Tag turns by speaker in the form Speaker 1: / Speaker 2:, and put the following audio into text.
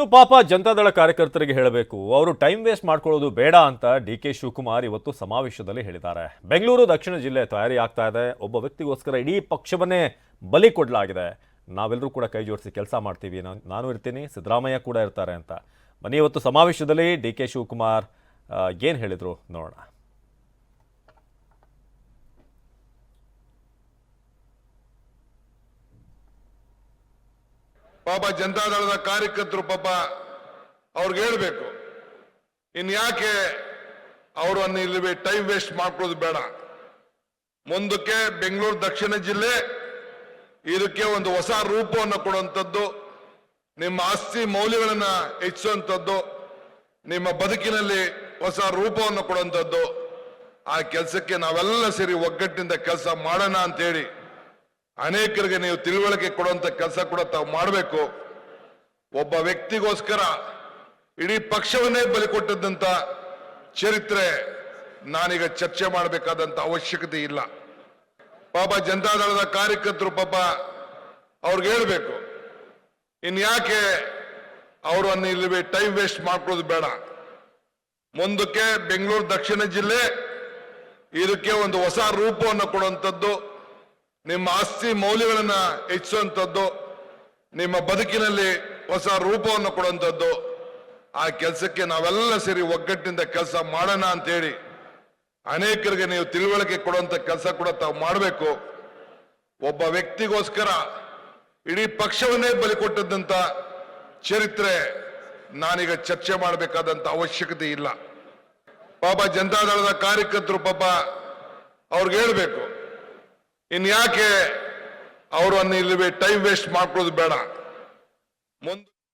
Speaker 1: ಇನ್ನು ಪಾಪ ಜನತಾದಳ ಕಾರ್ಯಕರ್ತರಿಗೆ ಹೇಳಬೇಕು. ಅವರು ಟೈಮ್ ವೇಸ್ಟ್ ಮಾಡ್ಕೊಳ್ಳೋದು ಬೇಡ ಅಂತ ಡಿ ಕೆ ಶಿವಕುಮಾರ್ ಇವತ್ತು ಸಮಾವೇಶದಲ್ಲಿ ಹೇಳಿದ್ದಾರೆ. ಬೆಂಗಳೂರು ದಕ್ಷಿಣ ಜಿಲ್ಲೆ ತಯಾರಿ ಆಗ್ತಾ ಇದೆ. ಒಬ್ಬ ವ್ಯಕ್ತಿಗೋಸ್ಕರ ಇಡೀ ಪಕ್ಷವನ್ನೇ ಬಲಿ ಕೊಡಲಾಗಿದೆ. ನಾವೆಲ್ಲರೂ ಕೂಡ ಕೈ ಜೋಡಿಸಿ ಕೆಲಸ ಮಾಡ್ತೀವಿ. ನಾನ್- ಇರ್ತೀನಿ, ಸಿದ್ದರಾಮಯ್ಯ ಕೂಡ ಇರ್ತಾರೆ ಅಂತ. ಬನ್ನಿ, ಇವತ್ತು ಸಮಾವೇಶದಲ್ಲಿ ಡಿ ಕೆ ಶಿವಕುಮಾರ್ ಏನು ಹೇಳಿದರು ನೋಡೋಣ.
Speaker 2: ಪಾಪ ಜನತಾದಳದ ಕಾರ್ಯಕರ್ತರು ಪಾಪ ಅವ್ರಿಗೆ ಹೇಳ್ಬೇಕು. ಇನ್ಯಾಕೆ ಅನ್ನ ಇಲ್ಲಿ ಟೈಮ್ ವೇಸ್ಟ್ ಮಾಡ್ಕೊಳ್ಳೋದು ಬೇಡ. ಮುಂದಕ್ಕೆ ಬೆಂಗಳೂರು ದಕ್ಷಿಣ ಜಿಲ್ಲೆ ಇದಕ್ಕೆ ಒಂದು ಹೊಸ ರೂಪವನ್ನು ಕೊಡುವಂಥದ್ದು, ನಿಮ್ಮ ಆಸ್ತಿ ಮೌಲ್ಯಗಳನ್ನ ಹೆಚ್ಚಿಸುವಂಥದ್ದು, ನಿಮ್ಮ ಬದುಕಿನಲ್ಲಿ ಹೊಸ ರೂಪವನ್ನು ಕೊಡುವಂಥದ್ದು, ಆ ಕೆಲಸಕ್ಕೆ ನಾವೆಲ್ಲ ಸೇರಿ ಒಗ್ಗಟ್ಟಿನಿಂದ ಕೆಲಸ ಮಾಡೋಣ ಅಂತೇಳಿ ಅನೇಕರಿಗೆ ನೀವು ತಿಳುವಳಿಕೆ ಕೊಡುವಂತ ಕೆಲಸ ಕೂಡ ತಾವು ಮಾಡಬೇಕು. ಒಬ್ಬ ವ್ಯಕ್ತಿಗೋಸ್ಕರ ಇಡೀ ಪಕ್ಷವನ್ನೇ ಬಲಿ ಕೊಟ್ಟದ್ದಂತ ಚರಿತ್ರೆ ನಾನೀಗ ಚರ್ಚೆ ಮಾಡಬೇಕಾದಂತ ಅವಶ್ಯಕತೆ ಇಲ್ಲ. ಪಾಪ ಜನತಾದಳದ ಕಾರ್ಯಕರ್ತರು ಪಾಪ ಅವ್ರಿಗೆ ಹೇಳ್ಬೇಕು. ಇನ್ಯಾಕೆ ಅವರು ಅನ್ನ ಇಲ್ಲಿ ಟೈಮ್ ವೇಸ್ಟ್ ಮಾಡ್ಕೊಳ್ಳೋದು ಬೇಡ. ಮುಂದಕ್ಕೆ ಬೆಂಗಳೂರು ದಕ್ಷಿಣ ಜಿಲ್ಲೆ ಇದಕ್ಕೆ ಒಂದು ಹೊಸ ರೂಪವನ್ನು ಕೊಡುವಂಥದ್ದು ನಿಮ್ಮ ಆಸ್ತಿ ಮೌಲ್ಯಗಳನ್ನ ಹೆಚ್ಚಿಸುವಂಥದ್ದು ನಿಮ್ಮ ಬದುಕಿನಲ್ಲಿ ಹೊಸ ರೂಪವನ್ನು ಕೊಡುವಂಥದ್ದು ಆ ಕೆಲಸಕ್ಕೆ ನಾವೆಲ್ಲ ಸೇರಿ ಒಗ್ಗಟ್ಟಿನಿಂದ ಕೆಲಸ ಮಾಡೋಣ ಅಂತೇಳಿ ಅನೇಕರಿಗೆ ನೀವು ತಿಳುವಳಿಕೆ ಕೊಡುವಂತ ಕೆಲಸ ಕೂಡ ತಾವು ಮಾಡಬೇಕು. ಒಬ್ಬ ವ್ಯಕ್ತಿಗೋಸ್ಕರ ಇಡೀ ಪಕ್ಷವನ್ನೇ ಬಲಿ ಕೊಟ್ಟದ್ದಂತ ಚರಿತ್ರೆ ನಾನೀಗ ಚರ್ಚೆ ಮಾಡಬೇಕಾದಂತ ಅವಶ್ಯಕತೆ ಇಲ್ಲ. ಪಾಪ ಜನತಾದಳದ ಕಾರ್ಯಕರ್ತರು ಪಾಪ ಅವ್ರಿಗೆ ಹೇಳ್ಬೇಕು. ಇನ್ಯಾಕೆ ಅವರು ಅನ್ನ ಇಲ್ಲಿ ಟೈಮ್ ವೇಸ್ಟ್ ಮಾಡ್ಕೊಳ್ಳೋದು ಬೇಡ. ಮುಂದೆ